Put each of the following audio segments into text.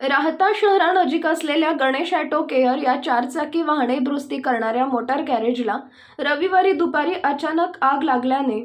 राहता शहरानजीक असलेल्या Ganesh auto care या चारचाकी वाहने दुरुस्ती करणाऱ्या मोटार गॅरेजला रविवारी दुपारी अचानक आग लागल्याने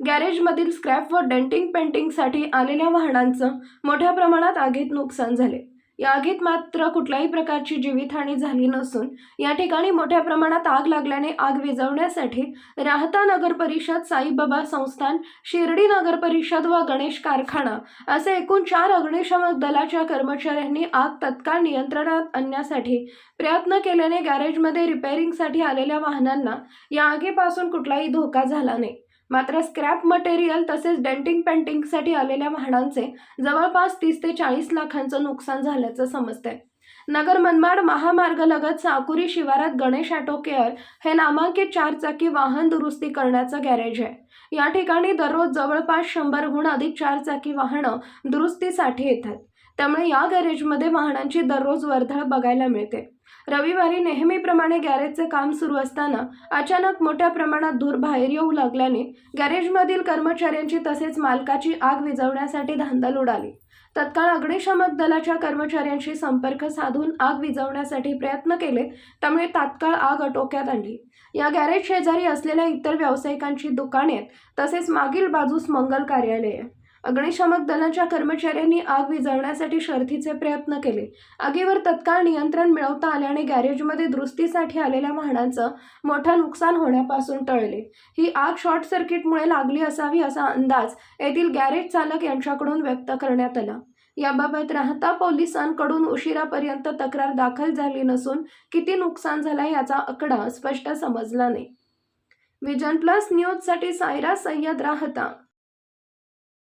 गॅरेजमधील स्क्रॅप व डेंटिंग पेंटिंगसाठी आलेल्या वाहनांचं मोठ्या प्रमाणात आगीत नुकसान झाले. या आगीत मात्र कुठल्याही प्रकारची जीवितहानी झाली नसून या ठिकाणी मोठ्या प्रमाणात आग लागल्याने आग विझवण्यासाठी राहता नगर परिषद साईबाबा संस्थान शिर्डी नगर परिषद व गणेश कारखाना असे एकूण चार अग्निशमक दलाच्या कर्मचाऱ्यांनी आग तत्काळ नियंत्रणात आणण्यासाठी प्रयत्न केल्याने गॅरेजमध्ये रिपेअरिंगसाठी आलेल्या वाहनांना या आगीपासून कुठलाही धोका झाला नाही. मात्र स्क्रॅप मटेरियल तसेच डेंटिंग पेंटिंगसाठी आलेल्या वाहनांचे जवळपास तीस ते चाळीस लाखांचं नुकसान झाल्याचं समजतंय. नगर मनमाड महामार्गलगत साकुरी शिवारात गणेश ऑटो केअर हे नामांकित चारचाकी वाहन दुरुस्ती करण्याचं गॅरेज आहे. या ठिकाणी दररोज जवळपास शंभरहून अधिक चारचाकी वाहनं दुरुस्तीसाठी येतात. त्यामुळे या गॅरेजमध्ये वाहनांची दररोज वर्दळ बघायला मिळते. रविवारी नेहमीप्रमाणे गॅरेजचे काम सुरू असताना अचानक मोठ्या प्रमाणात धूर बाहेर येऊ लागल्याने गॅरेजमधील कर्मचाऱ्यांची तसेच मालकाची आग विझवण्यासाठी धांदल उडाली. तत्काळ अग्निशमक दलाच्या कर्मचाऱ्यांशी संपर्क साधून आग विझवण्यासाठी प्रयत्न केले त्यामुळे तात्काळ आग आटोक्यात आणली. या गॅरेज शेजारी असलेल्या इतर व्यावसायिकांची दुकाने आहेत, तसेच मागील बाजूस मंगल कार्यालय आहे. अग्निशमक दलाच्या कर्मचाऱ्यांनी आग विझवण्यासाठी शर्थीचे प्रयत्न केले. आगीवर तत्काळ नियंत्रण मिळवता आल्याने गॅरेजमध्ये दुरुस्तीसाठी आलेल्या वाहनांचं मोठं नुकसान होण्यापासून टळले. ही आग शॉर्ट सर्किटमुळे लागली असावी असा अंदाज येथील गॅरेज चालक यांच्याकडून व्यक्त करण्यात आला. याबाबत राहता पोलिसांकडून उशिरापर्यंत तक्रार दाखल झाली नसून किती नुकसान झालं याचा आकडा स्पष्ट समजला नाही. विजन प्लस न्यूजसाठी सायरा सय्यद राहता.